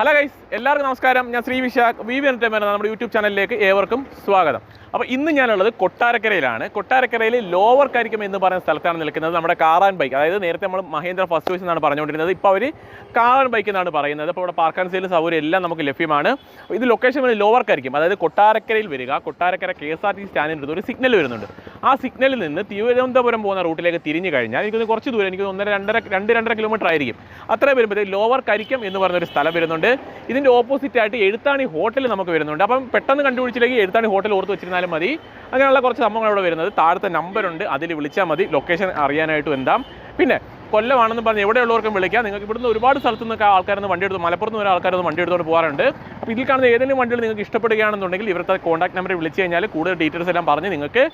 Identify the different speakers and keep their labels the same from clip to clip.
Speaker 1: Hello guys എല്ലാവർക്കും നമസ്കാരം. ഞാൻ Sree Vishakh. V V entertainment നമ്മുടെ യൂട്യൂബ് ചാനലിലേക്ക് ഏവർക്കും സ്വാഗതം. അപ്പോൾ ഇന്ന് ഞാനുള്ളത് കൊട്ടാരക്കരയിലാണ്. കൊട്ടാരക്കരയിൽ ലോവർ കരിക്കം എന്ന് പറയുന്ന സ്ഥലത്താണ് നിൽക്കുന്നത്. നമ്മുടെ കാറാൻ ബൈക്ക്. അതായത് നേരത്തെ നമ്മൾ മഹേന്ദ്ര ഫസ്റ്റ് ചോയ്സ് എന്നാണ് പറഞ്ഞുകൊണ്ടിരുന്നത്. ഇപ്പോൾ അവർ കാറാൻ ബൈക്ക് എന്നാണ് പറയുന്നത്. അപ്പോൾ ഇവിടെ പാർക്ക് ആൻഡ് സെയിൽ സൗകര്യം എല്ലാം നമുക്ക് ലഭ്യമാണ്. ഇത് ലൊക്കേഷൻ വരെ ലോവർ കരിക്കും അതായത് കൊട്ടാരക്കരയിൽ വരിക. Kottarakkara K S R T സ്റ്റാൻഡിന്റെ ഒരു സിഗ്നൽ വരുന്നുണ്ട്. ആ സിഗ്നലിൽ നിന്ന് തിരുവനന്തപുരം പോകുന്ന റൂട്ടിലേക്ക് തിരിഞ്ഞു കഴിഞ്ഞാൽ എനിക്ക് കുറച്ച് ദൂരം എനിക്ക് ഒന്നര രണ്ടര രണ്ട് രണ്ടര കിലോമീറ്റർ ആയിരിക്കും. അത്ര വരുമ്പോഴത്തേക്ക് ലോവർ കരിക്കം എന്ന് പറയുന്ന ഒരു സ്ഥലം വരുന്നുണ്ട്. ഇതിന്റെ ഓപ്പോസിറ്റ് ആയിട്ട് എഴുത്താണി ഹോട്ടൽ നമുക്ക് വരുന്നുണ്ട്. അപ്പം പെട്ടെന്ന് കണ്ടുപിടിച്ചില്ലെങ്കിൽ എഴുത്താണി ഹോട്ടൽ ഓർത്ത് വെച്ചിരുന്നാലും മതി. അങ്ങനെയുള്ള കുറച്ച് സംഭവങ്ങൾ ഇവിടെ വരുന്നത്. താഴത്തെ നമ്പറുണ്ട് അതിൽ വിളിച്ചാൽ മതി. ലൊക്കേഷൻ അറിയാനായിട്ട് എന്താം. പിന്നെ കൊല്ലമാണെന്ന് പറഞ്ഞ് എവിടെയുള്ളവർക്കും വിളിക്കാം. നിങ്ങൾക്ക് ഇവിടുന്ന് ഒരുപാട് സ്ഥലത്തു നിന്നൊക്കെ ആൾക്കാരൊന്ന് വണ്ടി എടുത്ത് മലപ്പുറത്ത് നിന്ന് ആൾക്കാരൊന്ന് വണ്ടി എടുത്തുകൊണ്ട് പോകാറുണ്ട് അപ്പോൾ ഇതിൽ കാണുന്ന ഏതെങ്കിലും വണ്ടികൾ നിങ്ങൾക്ക് ഇഷ്ടപ്പെടുകയാണെന്നുണ്ടെങ്കിൽ ഇവരുടെ കോൺടാക്ട് നമ്പർ വിളിച്ച് കഴിഞ്ഞാൽ കൂടുതൽ ഡീറ്റെയിൽസ് എല്ലാം പറഞ്ഞ് നിങ്ങൾക്ക്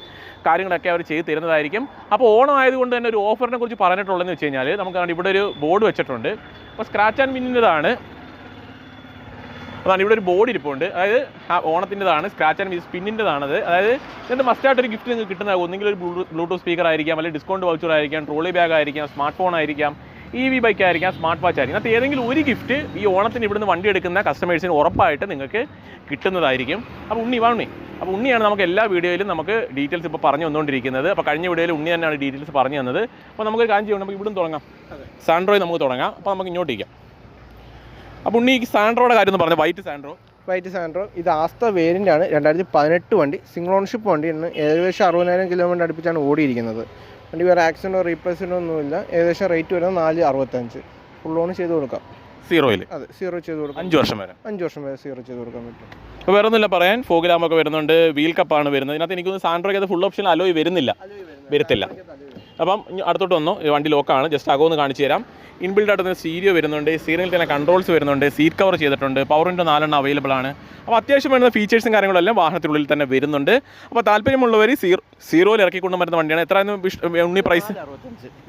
Speaker 1: കാര്യങ്ങളൊക്കെ അവർ ചെയ്ത് തരുന്നതായിരിക്കും. അപ്പോൾ ഓണം ആയതുകൊണ്ട് തന്നെ ഒരു ഓഫറിനെ കുറിച്ച് പറഞ്ഞിട്ടുള്ളതെന്ന് വെച്ച് കഴിഞ്ഞാൽ നമുക്ക് ഇവിടെ ഒരു ബോർഡ് വെച്ചിട്ടുണ്ട്. അപ്പോൾ സ്ക്രാച്ച് ആൻഡ് വിന്നിന്റെതാണ് അതാണ് ഇവിടെ ഒരു ബോർഡ് ഇരിപ്പുണ്ട്. അതായത് ആ ഓണത്തിന്റെതാണ് സ്ക്രാച്ച് ആൻഡ് സ്പിന്നിന്റെതാണത് അതായത് ഇതിന്റെ മസ്റ്റായിട്ട് ഒരു ഗിഫ്റ്റ് നിങ്ങൾക്ക് കിട്ടുന്ന ഒന്നെങ്കിൽ ഒരു ബ്ലൂടൂത്ത് സ്പീക്കർ ആയിരിക്കാം അല്ലെങ്കിൽ ഡിസ്കൗണ്ട് വൗച്ചർ ആയിരിക്കാം ട്രോളി ബാഗ് ആയിരിക്കാം സ്മാർട്ട് ഫോൺ ആയിരിക്കാം ഇ വി ബൈക്ക് ആയിരിക്കാം സ്മാർട്ട് വാച്ച് ആയിരിക്കും. അത് ഏതെങ്കിലും ഒരു ഗിഫ്റ്റ് ഈ ഓണത്തിന് ഇവിടുന്ന് വണ്ടി എടുക്കുന്ന കസ്റ്റമേഴ്സിന് ഉറപ്പായിട്ട് നിങ്ങൾക്ക് കിട്ടുന്നതായിരിക്കും. അപ്പോൾ ഉണ്ണി വാ ഉണ്ണി. അപ്പോൾ ഉണ്ണിയാണ് നമുക്ക് എല്ലാ വീഡിയോയിലും നമുക്ക് ഡീറ്റെയിൽസ് ഇപ്പോൾ പറഞ്ഞു വന്നുകൊണ്ടിരിക്കുന്നത് അപ്പോൾ കഴിഞ്ഞ വീഡിയോയിൽ ഉണ്ണി തന്നെയാണ് ഡീറ്റെയിൽസ് പറഞ്ഞു തന്നത്. അപ്പോൾ നമുക്ക് കാഞ്ചി കാര്യം ചെയ്യണം നമുക്ക് ഇവിടുന്ന് തുടങ്ങാം. സാൻഡ്രോയിൽ നമുക്ക് തുടങ്ങാം. അപ്പോൾ നമുക്ക് ഇങ്ങോട്ടേക്കാം അപ്പോൾ ഉണ്ണി ഈ സാൻഡ്രോയുടെ കാര്യം പറഞ്ഞു. White Santro.
Speaker 2: White Santro. ഇത് ആസ്ത വേരിയന്റ് ആണ് രണ്ടായിരത്തി പതിനെട്ട് വണ്ടി സിംഗിൾ ഓൺഷിപ്പ് വണ്ടി ഇന്ന് ഏകദേശം അറുപതിനായിരം കിലോമീറ്റർ അടുപ്പിച്ചാണ് ഓടിയിരിക്കുന്നത്. വണ്ടി വേറെ ആക്സിഡന്റോ റീപ്ലേസ്മെന്റോ ഒന്നുമില്ല ഏകദേശം റേറ്റ് വരുന്നത് നാല് അറുപത്തഞ്ച്. ഫുൾ ഓൺ ചെയ്ത് കൊടുക്കാം.
Speaker 1: സീറോയിൽ
Speaker 2: അതെ സീറോ ചെയ്ത് കൊടുക്കാം.
Speaker 1: അഞ്ച് വർഷം വരെ.
Speaker 2: അഞ്ച് വർഷം വരെ സീറോ ചെയ്ത് കൊടുക്കാൻ പറ്റും.
Speaker 1: അപ്പോൾ വേറെ ഒന്നുമില്ല പറയാൻ. ഫോഗിലാമൊക്കെ വരുന്നുണ്ട്. വീൽ കപ്പാണ് വരുന്നത്. ഇതിനകത്ത് എനിക്കൊന്ന് സാൻഡ്രോയ്ക്ക് അത് ഫുൾ ഓപ്ഷൻ അലോയ് വരുന്നില്ല. വരത്തില്ല. അപ്പം അടുത്തോട്ട് വന്നു. ഈ വണ്ടി ലോക്കാണ് ജസ്റ്റ് അകമൊന്ന് കാണിച്ചു തരാം. ഇൻബിൽഡ് ആയിട്ട് സീരിയോ വരുന്നുണ്ട്. സീരിയലിൽ തന്നെ കൺട്രോൾസ് വരുന്നുണ്ട്. സീറ്റ് കവർ ചെയ്തിട്ടുണ്ട്. പവർ വിൻഡോ നാലെണ്ണം അവൈലബിൾ ആണ്. അപ്പോൾ അത്യാവശ്യം വരുന്ന ഫീച്ചേഴ്സും കാര്യങ്ങളെല്ലാം വാഹനത്തിനുള്ളിൽ തന്നെ വരുന്നുണ്ട്. അപ്പോൾ താല്പര്യമുള്ളവർ സീറോ സീറോയിൽ ഇറക്കിക്കൊണ്ട് വരുന്ന വണ്ടിയാണ്. എത്രയായിരുന്നു ഉണ്ണി പ്രൈസ്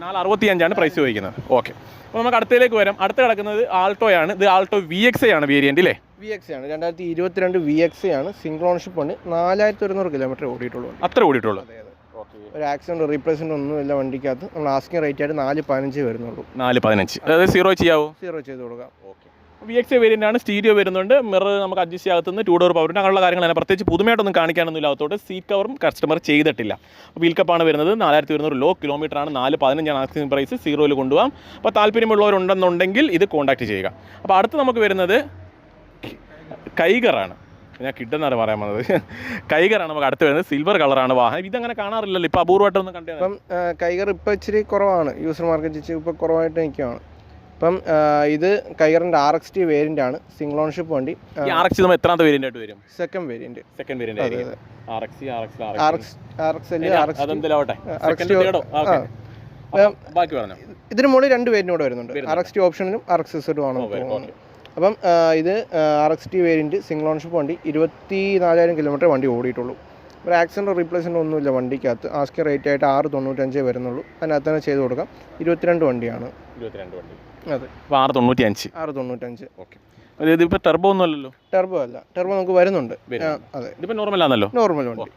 Speaker 1: നാല് അറുപത്തി അഞ്ചാണ് പ്രൈസ് ചോദിക്കുന്നത്. ഓക്കെ അപ്പോൾ നമുക്ക് അടുത്തതിലേക്ക് വരാം. അടുത്ത് കിടക്കുന്നത് ആൾട്ടോയാണ് ഇത് ആൾട്ടോ വി എക്സ് ആണ് വേരിയന്റ് അല്ലേ
Speaker 2: വി എക്സ് ആണ്. രണ്ടായിരത്തി ഇരുപത്തിരണ്ട് വി എക്സ് ആണ്. സിംഗിൾ ഉണ്ട് നാലായിരത്തി ഒരുന്നൂറ് കിലോമീറ്റർ ഓടിയിട്ടുള്ളൂ.
Speaker 1: അത്ര
Speaker 2: അതെ. ഒരു ആക്സിഡന്റ് ഒന്നും ഒന്നുമില്ല വണ്ടിക്കകത്ത്. നമ്മൾ ആസ്കിങ് റേറ്റ് ആയിട്ട് നാല് പതിനഞ്ച് വരുന്നുള്ളൂ.
Speaker 1: നാല് പതിനഞ്ച്. അതായത് സീറോ ചെയ്യാവോ?
Speaker 2: സീറോ ചെയ്ത് കൊടുക്കാം.
Speaker 1: ഓക്കെ വി എക്സ് വേരിയന്റ് ആണ് സ്റ്റീരിയോ വരുന്നുണ്ട്. മിറർ നമുക്ക് അഡ്ജസ്റ്റ് ആകത്തുനിന്ന് ടൂ ഡോർ പവറിന്റെ അങ്ങനെയുള്ള കാര്യങ്ങൾ പ്രത്യേകിച്ച് പുതുമയായിട്ടൊന്നും കാണിക്കാനൊന്നും അകത്തോട്ട് സീറ്റ് കവറും കസ്റ്റമർ ചെയ്തിട്ടില്ല. അപ്പോൾ കപ്പാണ് വരുന്നത്. നാലായിരത്തി ഒരുന്നൂറ് ലോ കിലോമീറ്റർ ആണ്. നാല് പതിനഞ്ചാണ് ആക്സിംഗ് പ്രൈസ് സീറോയിൽ കൊണ്ടുപോകാം. അപ്പോൾ താല്പര്യമുള്ളവരുണ്ടെന്നുണ്ടെങ്കിൽ ഇത് കോൺടാക്ട് ചെയ്യുക. അപ്പോൾ അടുത്ത് നമുക്ക് വരുന്നത് കൈഗറാണ് ഞാൻ കിട്ടുന്നതാണ് പറയാൻ വന്നത് കൈകറാണ് നമുക്ക് അടുത്ത് വരുന്നത് സിൽവർ കളറാണ് വാഹനം ഇതങ്ങനെ കാണാറില്ലല്ലോ ഇപ്പോൾ അപൂർവമായിട്ടൊന്നും കണ്ടേ
Speaker 2: ഇപ്പം കൈകർ ഇപ്പം ഇച്ചിരി കുറവാണ് യൂസർ മാർക്കറ്റ് ഇച്ചിരി ഇപ്പം കുറവായിട്ട് നിൽക്കുകയാണ് ഇപ്പം ഇത് കൈകറിന്റെ ആർ എക്സ് ടി വേരിയന്റ് ആണ് സിംഗിൾ ഓൺഷിപ്പ് വണ്ടി
Speaker 1: ആർ എക്സ് നമ്മൾ എത്രാമത്തെ വേരിയന്റ് ആയിട്ട് വരും
Speaker 2: second variant
Speaker 1: second variant R X R X
Speaker 2: R X R X R X
Speaker 1: അതെന്തിലാവട്ടെ second തേർഡോ ഓക്കെ ബാക്കി പറഞ്ഞു
Speaker 2: ഇതിന് മുകളിൽ രണ്ട് പേരിനോട് കൂടെ വരുന്നുണ്ട്. ആർ എക്സ് ടി ഓപ്ഷനിലും ആർ എക്സ് ആണ് അപ്പം ഇത് R X T variant single ownership വണ്ടി ഇരുപത്തി നാലായിരം കിലോമീറ്റർ വണ്ടി ഓടിയിട്ടുള്ളൂ. ഒരു ആക്സിഡന്റ് റീപ്ലേസ്മെന്റ് ഒന്നുമില്ല വണ്ടിക്കകത്ത്. ആസ്കി റേറ്റ് ആയിട്ട് ആറ് തൊണ്ണൂറ്റഞ്ചേ വരുന്നുള്ളൂ. അതിനകത്ത് തന്നെ ചെയ്ത് കൊടുക്കാം. ഇരുപത്തിരണ്ട് വണ്ടിയാണ്.
Speaker 1: ഇരുപത്തിരണ്ട് വണ്ടി.
Speaker 2: അതെ.
Speaker 1: അപ്പോൾ ആറ് തൊണ്ണൂറ്റഞ്ച്
Speaker 2: ആറ് തൊണ്ണൂറ്റഞ്ച്.
Speaker 1: ഓക്കെ. അതായത് ഇപ്പോൾ ടെർബോ ഒന്നും അല്ലല്ലോ
Speaker 2: ടെർബോ അല്ല. ടെർബോ നമുക്ക് വരുന്നുണ്ട്. അതെ.
Speaker 1: ഇതിപ്പോൾ നോർമൽ ആണല്ലോ?
Speaker 2: നോർമൽ വണ്ടി.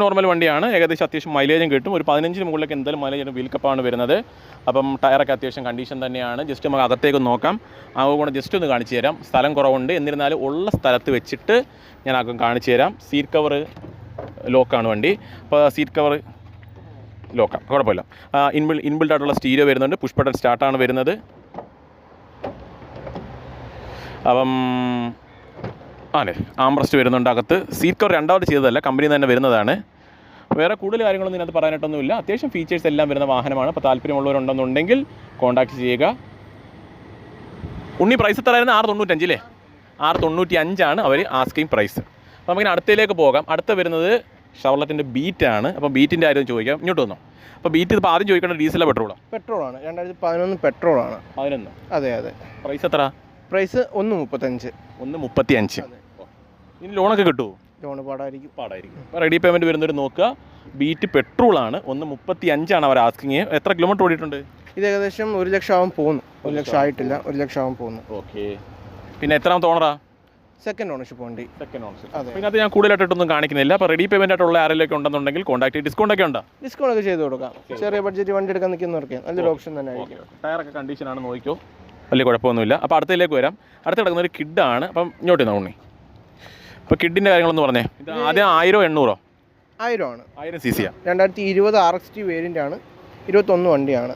Speaker 1: നോർമൽ വണ്ടിയാണ്. ഏകദേശം അത്യാവശ്യം മൈലേജും കിട്ടും. ഒരു പതിനഞ്ചിന് മുകളിലേക്ക് എന്തായാലും മൈലേജ് വീൽ കപ്പാണ് വരുന്നത്. അപ്പം ടയറൊക്കെ അത്യാവശ്യം കണ്ടീഷൻ തന്നെയാണ്. ജസ്റ്റ് നമുക്ക് അകത്തേക്ക് നോക്കാം. നോക്കാം അതുകൊണ്ട് ജസ്റ്റ് ഒന്ന് കാണിച്ചു തരാം. സ്ഥലം കുറവുണ്ട്. എന്നിരുന്നാലും ഉള്ള സ്ഥലത്ത് വെച്ചിട്ട് ഞാൻ ആക്കും കാണിച്ചു തരാം. സീറ്റ് കവർ ലോക്കാണ് വണ്ടി. അപ്പോൾ സീറ്റ് കവർ ലോക്കാം കുഴപ്പമില്ല. ഇൻബിൾ ഇൻബിൽഡ് ആയിട്ടുള്ള സ്റ്റീരിയോ വരുന്നുണ്ട്. പുഷ് ബട്ടൺ സ്റ്റാർട്ടാണ് വരുന്നത്. അപ്പം അതെ ആംബ്രസ്റ്റ് വരുന്നുണ്ട് അകത്ത്. സീറ്റ് കവർ രണ്ടാമത് ചെയ്തതല്ല കമ്പനി തന്നെ വരുന്നതാണ്. വേറെ കൂടുതൽ കാര്യങ്ങളൊന്നും ഇതിനകത്ത് പറയാനായിട്ടൊന്നുമില്ല. അത്യാവശ്യം ഫീച്ചേഴ്സ് എല്ലാം വരുന്ന വാഹനമാണ്. അപ്പോൾ താല്പര്യമുള്ളവരുണ്ടെന്നുണ്ടെങ്കിൽ കോൺടാക്ട് ചെയ്യുക. ഉണ്ണി പ്രൈസ് എത്രയായിരുന്നു? ആറ് തൊണ്ണൂറ്റഞ്ചില്ലേ ആറ് തൊണ്ണൂറ്റി അഞ്ചാണ് അവർ ആസ്കിങ് പ്രൈസ് അപ്പോൾ നമുക്കിനി അടുത്തേക്ക് പോകാം. അടുത്ത വരുന്നത് ഷവർലറ്റിന്റെ ബീറ്റാണ് അപ്പോൾ ബീറ്റിന്റെ ആരും ചോദിക്കാം. ഇങ്ങോട്ട് വന്നോ. അപ്പോൾ ബീറ്റ് ഇപ്പോൾ ആദ്യം ചോദിക്കേണ്ട ഡീസലോ പെട്രോളോ?
Speaker 2: പെട്രോളാണ്. രണ്ടായിരത്തി പതിനൊന്ന് പെട്രോളാണ്.
Speaker 1: പതിനൊന്ന്.
Speaker 2: അതെ അതെ.
Speaker 1: പ്രൈസ് എത്ര
Speaker 2: പ്രൈസ് ഒന്ന് മുപ്പത്തഞ്ച്.
Speaker 1: ഒന്ന് മുപ്പത്തി അഞ്ച്. ഇനി ലോണൊക്കെ കിട്ടുമോ
Speaker 2: ലോൺ പാടായിരിക്കും.
Speaker 1: പാടായിരിക്കും. അപ്പോൾ റെഡി പേയ്മെന്റ് വരുന്നവർ നോക്കുക. ബീറ്റ് പെട്രോൾ ആണ്. ഒന്ന് മുപ്പത്തി അഞ്ചാണ് അവർ ആസ്കിങ് എത്ര കിലോമീറ്റർ ഓടിയിട്ടുണ്ട്?
Speaker 2: ഇത് ഏകദേശം ഒരു ലക്ഷം ആവും പോകുന്നു. ഒരു ലക്ഷം ആയിട്ടില്ല. ഒരു ലക്ഷം ആവും പോകുന്നു.
Speaker 1: ഓക്കെ പിന്നെ എത്രാമത്തെ ഓണറാ
Speaker 2: സെക്കൻഡ് ഓണർഷിപ്പ് വണ്ടി.
Speaker 1: Second
Speaker 2: ownership.
Speaker 1: പിന്നെ അത് ഞാൻ കൂടുതലായിട്ടൊന്നും കാണിക്കുന്നില്ല. അപ്പോൾ റെഡി പേയ്മെന്റ് ആയിട്ടുള്ള ആരെങ്കിലൊക്കെ ഉണ്ടെന്നുണ്ടെങ്കിൽ കോൺടാക്ട് ഡിസ്കൗണ്ട് ഒക്കെ ഉണ്ടോ?
Speaker 2: ഡിസ്കൗണ്ട് ഒക്കെ ചെയ്ത് കൊടുക്കാം. ചെറിയ ബഡ്ജറ്റ് വണ്ടി എടുക്കാൻ നിൽക്കുന്നവർക്ക് നല്ലൊരു ഓപ്ഷൻ തന്നെ ആയിരിക്കും.
Speaker 1: ടയറൊക്കെ കണ്ടീഷനാണ് നോക്കിയോ വലിയ കുഴപ്പമൊന്നുമില്ല. അപ്പോൾ അടുത്തതിലേക്ക് വരാം. അടുത്ത് കിടക്കുന്ന ഒരു കിഡാണ് അപ്പം ഇങ്ങോട്ട് നോക്കണേ അപ്പോൾ കിഡിന്റെ കാര്യങ്ങളൊന്ന് പറഞ്ഞേ. ഇത് ആദ്യം ആയിരോ എണ്ണൂറോ?
Speaker 2: ആയിരമാണ്.
Speaker 1: ആയിരം സി സിയാണ്
Speaker 2: രണ്ടായിരത്തി ഇരുപത് ആർ എക്സ് ടി വേരിയന്റ് ആണ്. ഇരുപത്തൊന്ന് വണ്ടിയാണ്.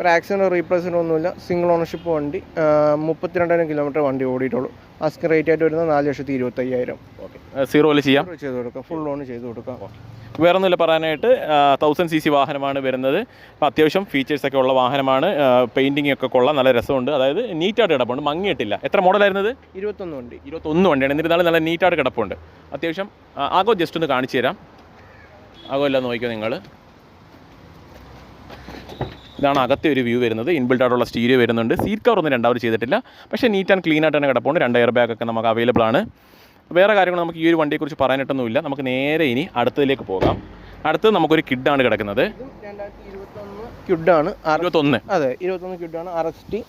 Speaker 2: ഒരു ആക്സിഡന്റ് റീപ്ലേസ്മെന്റ് ഒന്നുമില്ല. സിംഗിൾ ഓണർഷിപ്പ് വണ്ടി മുപ്പത്തിരണ്ടായിരം കിലോമീറ്റർ വണ്ടി ഓടിയിട്ടുള്ളൂ. അസ്കിൻ റേറ്റ് ആയിട്ട് വരുന്നത് നാല് ലക്ഷത്തി ഇരുപത്തയ്യായിരം.
Speaker 1: ഓക്കെ സീറോ ചെയ്യാം?
Speaker 2: ചെയ്ത് കൊടുക്കാം. ഫുൾ ലോൺ ചെയ്ത് കൊടുക്കാം.
Speaker 1: വേറെ ഒന്നുമില്ല പറയാനായിട്ട് തൗസൻഡ് സി സി വാഹനമാണ് വരുന്നത്. അപ്പോൾ അത്യാവശ്യം ഫീച്ചേഴ്സ് ഒക്കെ ഉള്ള വാഹനമാണ്. പെയിന്റിംഗ് ഒക്കെ കൊള്ളാം നല്ല രസമുണ്ട്. അതായത് നീറ്റായിട്ട് കിടപ്പുണ്ട് മങ്ങിയിട്ടില്ല. എത്ര മോഡലായിരുന്നത്
Speaker 2: ഇരുപത്തൊന്ന് വണ്ടി.
Speaker 1: ഇരുപത്തൊന്ന് വണ്ടിയാണ്. എന്നിരുന്നാലും നല്ല നീറ്റായിട്ട് കിടപ്പുണ്ട്. അത്യാവശ്യം ആകോ ജസ്റ്റ് ഒന്ന് കാണിച്ചു തരാം. ആകോ എല്ലാം നോക്കിയോ നിങ്ങൾ ഇതാണ് അകത്തെ ഒരു വ്യൂ വരുന്നത്. ഇൻബിൽഡ് ആയിട്ടുള്ള സ്റ്റീരിയോ വരുന്നുണ്ട്. സീറ്റ് കവർ ഒന്നും രണ്ടാമത് ചെയ്തിട്ടില്ല. പക്ഷേ നീറ്റ് ആൻഡ് ക്ലീൻ ആയിട്ട് തന്നെ കിടപ്പുണ്ട്. രണ്ട് എയർ ബാഗ് ഒക്കെ നമുക്ക് അവൈലബിൾ ആണ്. വേറെ കാര്യങ്ങൾ നമുക്ക് ഈ ഒരു വണ്ടിയെക്കുറിച്ച് പറയാനായിട്ടൊന്നുമില്ല. നമുക്ക് നേരെ ഇനി അടുത്തതിലേക്ക് പോകാം. അടുത്തത് നമുക്കൊരു കിഡാണ് കിടക്കുന്നത്.
Speaker 2: ഇരുപത്തൊന്ന്. അതെ ഇരുപത്തൊന്ന് ക്യുഡാണ് R X T.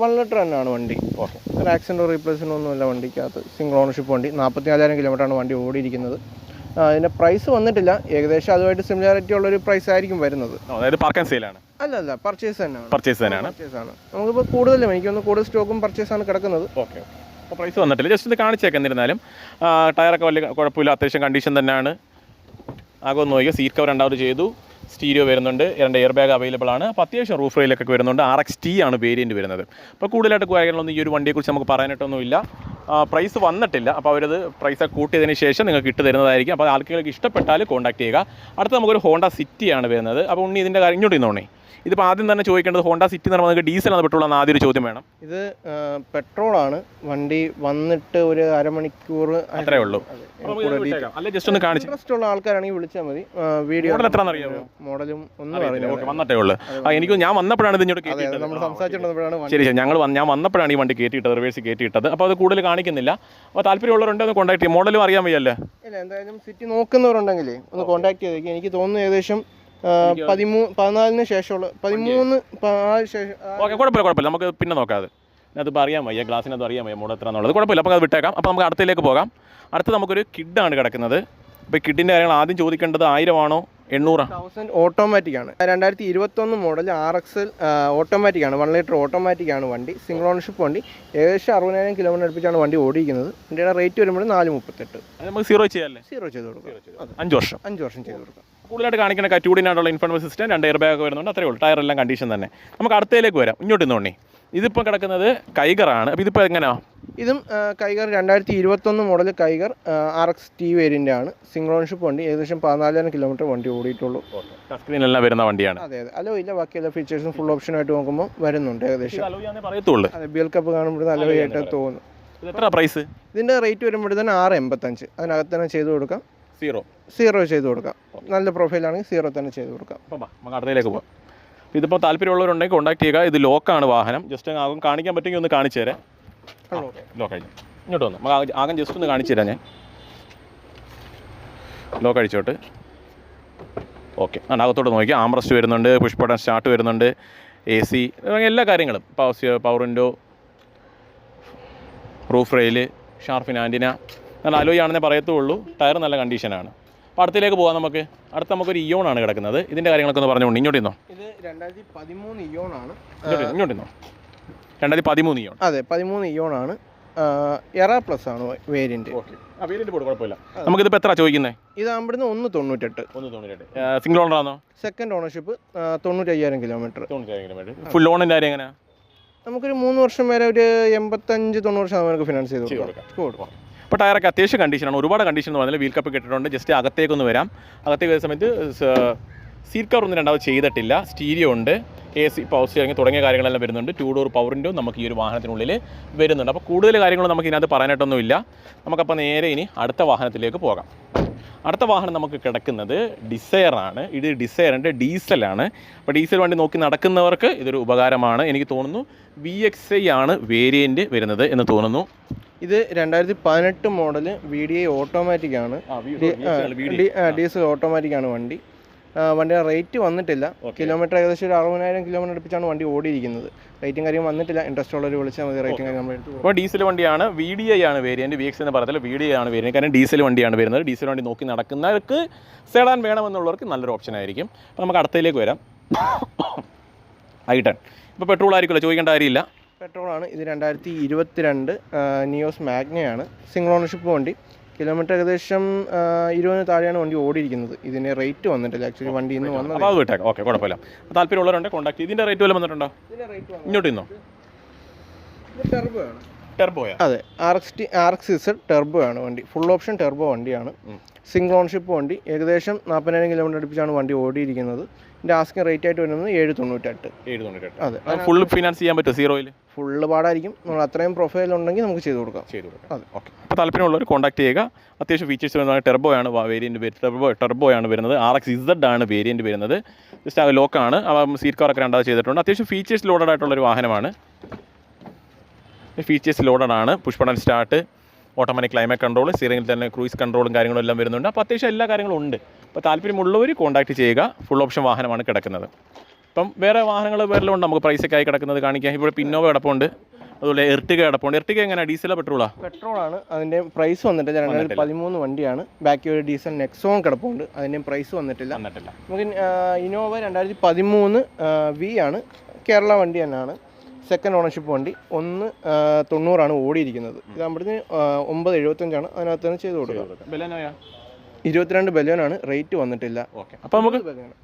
Speaker 2: One litre തന്നെയാണ് വണ്ടി.
Speaker 1: ഓക്കെ.
Speaker 2: ഒരു ആക്സിഡന്റ് റീപ്ലേസ്മെന്റ് ഒന്നുമില്ല വണ്ടിക്കകത്ത്. സിംഗിൾ ഓണർഷിപ്പ് വണ്ടി. നാൽപ്പത്തി നാലായിരം കിലോമീറ്ററാണ് വണ്ടി ഓടിയിരിക്കുന്നത്. അതിന്റെ പ്രൈസ് വന്നിട്ടില്ല. ഏകദേശം അതുമായിട്ട് സിമിലാരിറ്റി ഉള്ള ഒരു പ്രൈസ് ആയിരിക്കും വരുന്നത്.
Speaker 1: അതായത് പാർക്ക് ആൻഡ് സെയിലാണ്
Speaker 2: അല്ല അല്ല പർച്ചേസ് തന്നെയാണ്.
Speaker 1: പർച്ചേസ് തന്നെയാണ്.
Speaker 2: പർച്ചേസ് ആണ്. നമുക്കിപ്പോൾ കൂടുതലും എനിക്കൊന്ന് കൂടുതൽ സ്റ്റോക്കും പർച്ചേസ് ആണ് കിടക്കുന്നത്.
Speaker 1: ഓക്കെ. പ്രൈസ് വന്നിട്ടില്ല. ജസ്റ്റ് ഇത് കാണിച്ചേക്കാം എന്നിരുന്നാലും. ടയറൊക്കെ വലിയ കുഴപ്പമില്ല. അത്യാവശ്യം കണ്ടീഷൻ തന്നെയാണ്. ആകെ ഒന്ന് നോക്കിയാൽ സീറ്റ് കവർ രണ്ടാമത് ചെയ്തു. സ്റ്റീരിയോ വരുന്നുണ്ട്. രണ്ട് എയർ ബാഗ് അവൈലബിൾ ആണ്. അപ്പോൾ അത്യാവശ്യം റൂഫ് റെയിലൊക്കെ വരുന്നുണ്ട്. ആർ എക്സ് ടി ആണ് വേരിയന്റ് വരുന്നത്. അപ്പോൾ കൂടുതലായിട്ട് കാര്യങ്ങളൊന്നും ഈ ഒരു വണ്ടിയെക്കുറിച്ച് നമുക്ക് പറയാനായിട്ടൊന്നുമില്ല. പ്രൈസ് വന്നിട്ടില്ല. അപ്പോൾ അവരത് പ്രൈസ് കൂട്ടിയതിന് ശേഷം നിങ്ങൾക്ക് ഇട്ട് തരുന്നതായിരിക്കും. അപ്പോൾ ആൾക്കാർക്ക് ഇഷ്ടപ്പെട്ടാൽ കോൺടാക്ട് ചെയ്യുക. അടുത്ത നമുക്കൊരു ഹോണ്ട സിറ്റിയാണ് വരുന്നത്. അപ്പോൾ ഉണ്ണി ഇതിന്റെ കാര്യം ഇങ്ങോട്ട് ഇന്നോണേ ഇതിപ്പോൾ ആദ്യം തന്നെ ചോദിക്കേണ്ടത് ഹോണ്ട സിറ്റി എന്ന് പറയുമ്പോൾ നിങ്ങൾക്ക് ഡീസൽ ആണ് പെട്രോൾ ആദ്യം ഒരു ചോദ്യം വേണം.
Speaker 2: ഇത് പെട്രോളാണ്. വണ്ടി വന്നിട്ട് ഒരു അരമണിക്കൂർ
Speaker 1: അത്രേ ഉള്ളൂ. അല്ല ജസ്റ്റ് ഒന്ന് കാണിച്ചു.
Speaker 2: ഇൻട്രസ്റ്റ് ഉള്ള ആൾക്കാരാണെങ്കിൽ വിളിച്ചാൽ മതി. വീഡിയോ
Speaker 1: മോഡൽ എത്രയാണെന്ന് അറിയാമോ
Speaker 2: മോഡലും ഒന്നും അറിയില്ല
Speaker 1: വന്നട്ടേ ഉള്ളൂ. എനിക്ക് ഞാൻ വന്നപ്പോഴാണ് ഇത് ഇങ്ങോട്ട്
Speaker 2: നമ്മൾ സംസാരിച്ചിട്ടുള്ളപ്പോഴാണ്
Speaker 1: ശരി ശരി. ഞങ്ങൾ ഞാൻ വന്നപ്പോഴാണ് ഈ വണ്ടി കയറ്റിയിട്ടത് റിവേഴ്സ് കയറ്റിയിട്ടത് അപ്പോൾ അത് കൂടുതൽ കാണിക്കുന്നില്ല. അപ്പോൾ താല്പര്യമുള്ളവരുണ്ട് ഒന്ന് കോൺടാക്ട് ചെയ്യും. മോഡലും അറിയാൻ വയ്യല്ലേ?
Speaker 2: ഇല്ല എന്തായാലും സിറ്റി നോക്കുന്നവരുണ്ടെങ്കിലേ ഒന്ന് കോൺടാക്ട് ചെയ്തേക്കും. എനിക്ക് തോന്നുന്നു ഏകദേശം പതിമൂന്ന് പതിനാലിന് ശേഷമുള്ള പതിമൂന്ന്
Speaker 1: ഓക്കെ കുഴപ്പമില്ല കുഴപ്പമില്ല. നമുക്ക് പിന്നെ നോക്കാം അത്. അതിപ്പോൾ അറിയാൻ വയ്യ ഗ്ലാസ്സിനത് അറിയാൻ വയ്യ മൂടെ എത്ര എന്നുള്ളത്. കുഴപ്പമില്ല അപ്പോൾ അത് വിട്ടേക്കാം. അപ്പോൾ നമുക്ക് അടുത്തതിലേക്ക് പോകാം. അടുത്ത് നമുക്കൊരു കിഡാണ് കിടക്കുന്നത്. ഇപ്പോൾ കിഡിന്റെ കാര്യങ്ങൾ ആദ്യം ചോദിക്കേണ്ടത് ആയിരമാണോ എണ്ണൂറാണ്
Speaker 2: തൗസൻഡ് ഓട്ടോമാറ്റിക് ആണ്. രണ്ടായിരത്തി ഇരുപത്തൊന്ന് മോഡൽ ആർ എക്സ് ഓട്ടോമാറ്റിക് ആണ്. വൺ ലിറ്റർ ഓട്ടോമാറ്റിക് ആണ് വണ്ടി. സിംഗിൾ ഓണർഷിപ്പ് വണ്ടി. ഏകദേശം അറുപതിനായിരം കിലോമീറ്റർ അടുപ്പിച്ചാണ് വണ്ടി ഓടിക്കുന്നത് വണ്ടിയുടെ റേറ്റ് വരുമ്പോൾ നാല് മുപ്പത്തെട്ട്.
Speaker 1: നമുക്ക് സീറോ ചെയ്യാമല്ലേ
Speaker 2: സീറോ ചെയ്ത് കൊടുക്കാം.
Speaker 1: അഞ്ച് വർഷം.
Speaker 2: അഞ്ച് വർഷം ചെയ്ത് കൊടുക്കാം.
Speaker 1: കൂടുതലായിട്ട് കാണിക്കുന്ന കറ്റൂടിനായിട്ടുള്ള ഇൻഫർമേഷൻ സിസ്റ്റം രണ്ട് എയർ ബാഗ് വരുന്നുണ്ട്. അത്രേ ഉള്ളൂ. ടയർ എല്ലാം കണ്ടീഷൻ തന്നെ. നമുക്ക് അടുത്തയിലേക്ക് വരാം. ഇങ്ങോട്ട് നിന്നോണി ഇതിപ്പോൾ കിടക്കുന്നത് കൈഗറാണ് അപ്പോൾ ഇതിപ്പോൾ എങ്ങനെയാ?
Speaker 2: ഇതും കൈകർ കൈഗർ രണ്ടായിരത്തി ഇരുപത്തൊന്ന് model Kiger R X T variant ആണ്. സിംഗിൾ ഓണർഷിപ്പ് വണ്ടി. ഏകദേശം പതിനാലായിരം കിലോമീറ്റർ വണ്ടി ഓടിയിട്ടുള്ളൂ.
Speaker 1: സ്ക്രീൻ സ്ക്രീനെല്ലാം വരുന്ന വണ്ടിയാണ്.
Speaker 2: അതെ അതെ. അലോ ഇല്ല. ബാക്കി എല്ലാ ഫീച്ചേഴ്സും ഫുൾ ഓപ്ഷനായിട്ട് നോക്കുമ്പോൾ വരുന്നുണ്ട് ഏകദേശം. അതെ ബി എൽ കപ്പ് കാണുമ്പോൾ നല്ല ആയിട്ട് തോന്നുന്നു
Speaker 1: എത്ര പ്രൈസ്
Speaker 2: ഇതിന്റെ റേറ്റ് വരുമ്പോഴത്തേന് ആറ് എൺപത്തഞ്ച്. അതിനകത്ത് തന്നെ ചെയ്ത് കൊടുക്കാം.
Speaker 1: സീറോ
Speaker 2: സീറോ ചെയ്ത് കൊടുക്കാം. നല്ല പ്രൊഫൈലാണെങ്കിൽ സീറോ തന്നെ ചെയ്ത് കൊടുക്കാം.
Speaker 1: അപ്പം നമുക്ക് അടുത്തതിലേക്ക് പോകാം ഇതിപ്പോൾ താല്പര്യമുള്ളവരുണ്ടെങ്കിൽ കോൺടാക്ട് ചെയ്യുക. ഇത് ലോക്കാണ് വാഹനം. ജസ്റ്റ് ആകും കാണിക്കാൻ പറ്റുമെങ്കിൽ ഒന്ന് കാണിച്ചു തരാം. ലോക്ക് ഇങ്ങോട്ട് വന്നു. നമുക്ക് ആകെ- ആകെ ജസ്റ്റ് ഒന്ന് കാണിച്ചു തരാം ഞാൻ. ലോക്ക് അഴിച്ചോട്ട് ഓക്കെ അകത്തോട്ട് നോക്കി. ആംബ്രസ്റ്റ് വരുന്നുണ്ട് പുഷ് ബട്ടൺ സ്റ്റാർട്ട് വരുന്നുണ്ട് എ സി എല്ലാ കാര്യങ്ങളും. Power power window roof rail shark fin antenna നല്ല അലോയ് ആണെന്നേ പറയത്തുള്ളൂ. ടയർ നല്ല കണ്ടീഷനാണ് അപ്പോൾ അടുത്തിലേക്ക് പോകാം നമുക്ക്. അടുത്ത് നമുക്കൊരു ഇയോൺ ആണ് കിടക്കുന്നത്. ഇതിന്റെ കാര്യങ്ങളൊക്കെ ഒന്ന് പറഞ്ഞുകൊണ്ട് ഇങ്ങോട്ട് നിന്നോ
Speaker 2: ഇത് രണ്ടായിരത്തി പതിമൂന്ന് ഇയോൺ ആണ്.
Speaker 1: ഇങ്ങോട്ട് നിന്നോ, രണ്ടായിരത്തി പതിമൂന്ന് ഇയോൺ
Speaker 2: അതെ പതിമൂന്ന് ഇയോൺ ആണ്. എറ പ്ലസ് ആണ്
Speaker 1: ആ വേരിയന്റ് പോട് കുഴപ്പമില്ല. നമുക്കിതിപ്പോൾ എത്ര ചോദിക്കുന്നത്
Speaker 2: ഇതാകുമ്പോഴന്ന് ഒന്ന് തൊണ്ണൂറ്റെട്ട്.
Speaker 1: ഒന്ന് തൊണ്ണൂറ്റെട്ട്. സിംഗിൾ ഓണറാണോ
Speaker 2: സെക്കൻഡ് ഓണർഷിപ്പ് തൊണ്ണൂറ്റയ്യായിരം കിലോമീറ്റർ
Speaker 1: തൊണ്ണൂറ്റേഴ് കിലോമീറ്റർ ഫുൾ ഓണിന്റെ കാര്യം എങ്ങനെയാണ്
Speaker 2: നമുക്കൊരു മൂന്ന് വർഷം വരെ ഒരു എൺപത്തഞ്ച് തൊണ്ണൂറ് ശതമാനം ഫിനാൻസ് ചെയ്ത്
Speaker 1: ചെയ്ത്
Speaker 2: കൊടുക്കാം. കൊടുക്കാം.
Speaker 1: അപ്പോൾ ടയറൊക്കെ അത്യാവശ്യം കണ്ടീഷനാണ് ഒരുപാട് കണ്ടീഷൻ എന്ന് പറഞ്ഞാൽ വീൽ കപ്പ് കിട്ടിയിട്ടുണ്ട്. ജസ്റ്റ് അകത്തേക്കൊന്ന് വരാം. അകത്തേക്ക് വരുന്ന സമയത്ത് സീറ്റ് കവർ ഒന്നും രണ്ടാമത് ചെയ്തിട്ടില്ല. സ്റ്റീരിയോ ഉണ്ട്. എ സി പവർ സ്റ്റിയറിംഗ് തുടങ്ങിയ കാര്യങ്ങളെല്ലാം വരുന്നുണ്ട്. ടു ഡോർ പവറിന്റെ നമുക്ക് ഈ ഒരു വാഹനത്തിനുള്ളിൽ വരുന്നുണ്ട്. അപ്പോൾ കൂടുതൽ കാര്യങ്ങളും നമുക്ക് ഇതിനകത്ത് പറയാനായിട്ടൊന്നുമില്ല. നമുക്കപ്പോൾ നേരെ ഇനി അടുത്ത വാഹനത്തിലേക്ക് പോകാം. അടുത്ത വാഹനം നമുക്ക് കിടക്കുന്നത് ഡിസയറാണ് ഇത് ഡിസയറിന്റെ ഡീസലാണ് അപ്പോൾ ഡീസൽ വണ്ടി നോക്കി നടക്കുന്നവർക്ക് ഇതൊരു ഉപകാരമാണ്. എനിക്ക് തോന്നുന്നു വി ആണ് വേരിയന്റ് വരുന്നത് എന്ന് തോന്നുന്നു.
Speaker 2: ഇത് രണ്ടായിരത്തി പതിനെട്ട് model V D I automatic ആണ് ഡീസൽ ഓട്ടോമാറ്റിക് ആണ് വണ്ടി. വണ്ടിയുടെ റേറ്റ് വന്നിട്ടില്ല. കിലോമീറ്റർ ഏകദേശം ഒരു അറുപതിനായിരം കിലോമീറ്റർ അടുപ്പിച്ചാണ് വണ്ടി ഓടിയിരിക്കുന്നത്. റേറ്റും കാര്യം വന്നിട്ടില്ല. ഇൻട്രസ്റ്റ് ഉള്ളവർ വിളിച്ചാൽ മതി. റേറ്റും കാര്യം നമ്മൾ
Speaker 1: ഡീസൽ വണ്ടിയാണ് വി ഡി ഐ ആണ് വേരിയന്റ് വി എക്സ് എന്ന് പറഞ്ഞാൽ വി ഡി ഐ ആണ് വേരിയന്റ് കാരണം ഡീസൽ വണ്ടിയാണ് വരുന്നത്. ഡീസൽ വണ്ടി നോക്കി നടക്കുന്നവർക്ക് സെഡാൻ വേണമെന്നുള്ളവർക്ക് നല്ലൊരു ഓപ്ഷൻ ആയിരിക്കും. അപ്പോൾ നമുക്ക് അടുത്തതിലേക്ക് വരാം. ഐ ടെൻ ഇപ്പോൾ പെട്രോൾ ആയിരിക്കുമല്ലോ? ചോദിക്കേണ്ട കാര്യമില്ല.
Speaker 2: പെട്രോളാണ്. ഇത് രണ്ടായിരത്തി ഇരുപത്തിരണ്ട് നിയോസ് മാഗ്നയാണ് സിംഗിൾ ഓണർഷിപ്പ് വണ്ടി. കിലോമീറ്റർ ഏകദേശം ഇരുപതിന് താഴെയാണ് വണ്ടി ഓടിയിരിക്കുന്നത്. ഇതിന് റേറ്റ് വന്നിട്ടില്ല. ആക്ച്വലി വണ്ടി ഇന്ന് വന്നത്
Speaker 1: അത് വിട്ടേക്കാം. ഓക്കെ കുഴപ്പമില്ല. താല്പര്യമുള്ളവരുണ്ട് കോൺടാക്ട് ഇതിന്റെ റേറ്റ് വല്ലതും വന്നിട്ടുണ്ടോ? ഇങ്ങോട്ട് ഇന്നോ
Speaker 2: ടെർബോ ആണ്. അതെ. R X T R X Z turbo ആണ് വണ്ടി. ഫുൾ ഓപ്ഷൻ ടെർബോ വണ്ടിയാണ്. സിംഗിൾ ഓൺഷിപ്പ് വണ്ടി. ഏകദേശം നാൽപ്പതിനായിരം കിലോമീറ്റർ അടുപ്പിച്ചാണ് വണ്ടി ഓടിയിരിക്കുന്നത്. ഇതിന്റെ ആസ്കിങ് റേറ്റ് ആയിട്ട് വരുന്നത് ഏഴ് തൊണ്ണൂറ്റെട്ട്
Speaker 1: ഏഴ് തൊണ്ണൂറ്റെട്ട്
Speaker 2: അതെ
Speaker 1: ഫുൾ ഫിനാൻസ് ചെയ്യാൻ പറ്റുമോ? സീറോയിൽ
Speaker 2: ഫുള്ള് പാടായിരിക്കും. നമ്മൾ അത്രയും പ്രൊഫൈൽ ഉണ്ടെങ്കിൽ നമുക്ക് ചെയ്ത് കൊടുക്കാം.
Speaker 1: ചെയ്ത് കൊടുക്കാം.
Speaker 2: അതെ.
Speaker 1: ഓക്കെ അപ്പോൾ താല്പര്യമുള്ളവർ കോൺടാക്ട് ചെയ്യുക. അത്യാവശ്യം ഫീച്ചേഴ്സ് വരുന്നത് ടെർബോ ആണ് വേരിയന്റ് ടെർബോ ടെർബോ ആണ് വരുന്നത്. ആർ എക്സ് ഇസഡ് ആണ് വേരിയന്റ് വരുന്നത്. ജസ്റ്റ് ലോക്കാണ് സീറ്റ് ഒക്കെ രണ്ടാമത് ചെയ്തിട്ടുണ്ട്. അത്യാവശ്യം ഫീച്ചേഴ്സ് ലോഡഡ് ആയിട്ടുള്ളൊരു വാഹനമാണ്. ഫീച്ചേഴ്സ് ലോഡഡ് ആണ്. Push button start automatic climate control സീറിംഗിൽ തന്നെ ക്രൂയിസ് കൺട്രോളും കാര്യങ്ങളും എല്ലാം വരുന്നുണ്ട്. അപ്പോൾ അത്യാവശ്യം എല്ലാ കാര്യങ്ങളും ഉണ്ട്. അപ്പോൾ താല്പര്യമുള്ളവർ കോൺടാക്ട് ചെയ്യുക. ഫുൾ ഓപ്ഷൻ വാഹനമാണ് കിടക്കുന്നത്. ഇപ്പം വേറെ വാഹനങ്ങൾ വേറെ ഉണ്ട്. നമുക്ക് പ്രൈസൊക്കെ ആയി കിടക്കുന്നത് കാണിക്കാം. ഇവിടെ പിന്നോവ കിടപ്പുണ്ട്. അതുപോലെ എർട്ടിക കിടപ്പുണ്ട്. എർട്ടിക എങ്ങനെയാണ് ഡീസലോ പെട്രോളാ
Speaker 2: പെട്രോൾ ആണ്. അതിന്റെ പ്രൈസ് വന്നിട്ട് രണ്ടായിരത്തി പതിമൂന്ന് വണ്ടിയാണ്. ബാക്കി ഒരു ഡീസൽ നെക്സോൺ കിടപ്പുണ്ട്. അതിന്റെ പ്രൈസ് വന്നിട്ടില്ല.
Speaker 1: വന്നിട്ടില്ല.
Speaker 2: നമുക്ക് ഇനോവ രണ്ടായിരത്തി പതിമൂന്ന് വി ആണ്. കേരള വണ്ടി തന്നെയാണ്. സെക്കൻഡ് ഓണർഷിപ്പ് വണ്ടി. ഒന്ന് തൊണ്ണൂറാണ് ഓടിയിരിക്കുന്നത്. ഇതാകുമ്പോഴത്തേന് ഒമ്പത് എഴുപത്തഞ്ചാണ്. അതിനകത്ത് തന്നെ ചെയ്ത് കൊടുക്കുക.
Speaker 1: ബെലനോയാ
Speaker 2: ഇരുപത്തിരണ്ട് ബലിയോനാണ് റേറ്റ് വന്നിട്ടില്ല.
Speaker 1: ഓക്കെ. അപ്പോൾ നമുക്ക്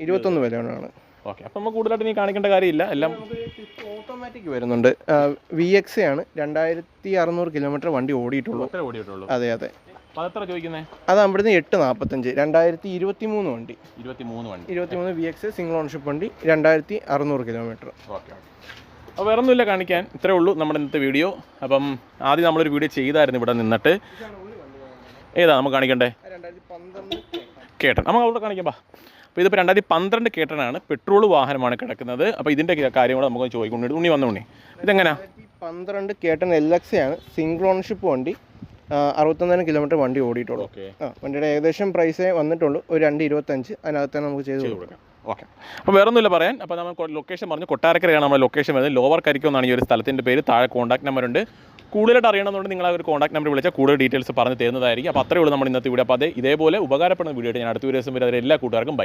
Speaker 2: ഇരുപത്തൊന്ന് ബലിയോനാണ്
Speaker 1: ഓക്കെ. അപ്പോൾ നമുക്ക് കൂടുതലായിട്ട് നീ കാണിക്കേണ്ട കാര്യമില്ല. എല്ലാം
Speaker 2: ഓട്ടോമാറ്റിക് വരുന്നുണ്ട്. വി എക്സ് ആണ്. രണ്ടായിരത്തി അറുന്നൂറ് കിലോമീറ്റർ വണ്ടി ഓടിയിട്ടുള്ളൂ.
Speaker 1: ഓടിയിട്ടുള്ളൂ.
Speaker 2: അതെ അതെ. അത് അവിടുന്ന് എട്ട് നാൽപ്പത്തഞ്ച് രണ്ടായിരത്തി ഇരുപത്തി മൂന്ന് വണ്ടി.
Speaker 1: ഇരുപത്തി മൂന്ന് വണ്ടി
Speaker 2: വി എക്സ് സിംഗിൾ ഓൺഷിപ്പ് വണ്ടി രണ്ടായിരത്തി അറുന്നൂറ് കിലോമീറ്റർ
Speaker 1: ഓക്കെ. അപ്പോൾ വേറെ ഒന്നുമില്ല കാണിക്കാൻ. ഇത്രേ ഉള്ളൂ നമ്മുടെ ഇന്നത്തെ വീഡിയോ. അപ്പം ആദ്യം നമ്മളൊരു വീഡിയോ ചെയ്തായിരുന്നു ഇവിടെ നിന്നിട്ട്. ഏതാ നമുക്ക് കാണിക്കണ്ടേ? കേട്ടൻ. നമുക്ക് അവിടെ കാണിക്കാം ബാ. അപ്പോൾ ഇതിപ്പോൾ രണ്ടായിരത്തി പന്ത്രണ്ട് കേട്ടനാണ്. പെട്രോൾ വാഹനമാണ് കിടക്കുന്നത്. അപ്പോൾ ഇതിന്റെ കാര്യം കൂടെ നമുക്ക് ചോദിക്കുന്നുണ്ട് ഉണ്ണി വന്ന ഉണ്ണി? ഇതെങ്ങനെയാ
Speaker 2: പന്ത്രണ്ട് കേട്ടൻ എൽ എക്സ് ആണ്. സിംഗിൾ ഓണർഷിപ്പ് വണ്ടി. അറുപത്തൊന്നായിരം കിലോമീറ്റർ വണ്ടി ഓടിയിട്ടുള്ളൂ.
Speaker 1: ഓക്കെ.
Speaker 2: ആ വണ്ടിയുടെ ഏകദേശം പ്രൈസേ വന്നിട്ടുള്ളൂ. ഒരു രണ്ട് ഇരുപത്തഞ്ച്. അതിനകത്ത് നമുക്ക് ചെയ്ത് കൊടുക്കാം.
Speaker 1: ഓക്കെ. അപ്പോൾ വേറെ ഒന്നുമില്ല പറയാൻ. അപ്പോൾ നമ്മൾ ലൊക്കേഷൻ പറഞ്ഞു. കൊട്ടാരക്കരയാണ് നമ്മുടെ ലൊക്കേഷൻ വരുന്നത്. ലോവർ കരിക്കോ എന്നാണ് ഈ ഒരു സ്ഥലത്തിന്റെ പേര്. താഴെ കോൺടാക്ട് നമ്പർ ഉണ്ട്. കൂടുതലായിട്ട് അറിയണമെന്നുണ്ട് നിങ്ങൾ ആ ഒരു കോൺടാക്ട് നമ്പർ വിളിച്ചാൽ കൂടുതൽ ഡീറ്റെയിൽസ് പറഞ്ഞ് തരുന്നതായിരിക്കും. അപ്പോൾ അത്രയേ ഉള്ളൂ നമ്മൾ ഇന്നത്തെ വീഡിയോ അപ്പോൾ അതേ ഇതേപോലെ ഉപകാരപ്പെടുന്ന വീഡിയോ ഞാൻ അടുത്ത ദിവസം വരെ എല്ലാ കൂട്ടുകാർക്കും ബൈ